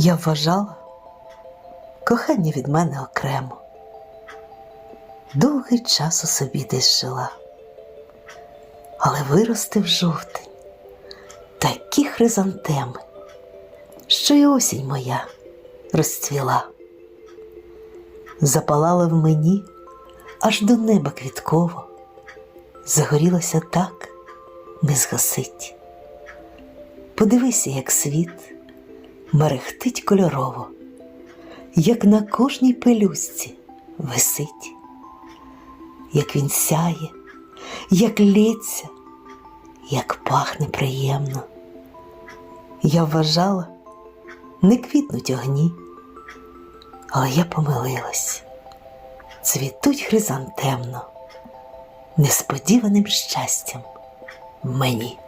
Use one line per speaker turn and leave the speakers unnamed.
Я вважала кохання від мене окремо. Довгий час у собі десь жила, але виростив жовтень такі хризантеми, що й осінь моя розцвіла. Запалала в мені аж до неба квітково, загорілася так, не згасить. Подивися, як світ мерехтить кольорово, як на кожній пелюстці висить, як він сяє, як лється, як пахне приємно. Я вважала, не квітнуть огні, але я помилилась. Цвітуть хризантемно, несподіваним щастям мені.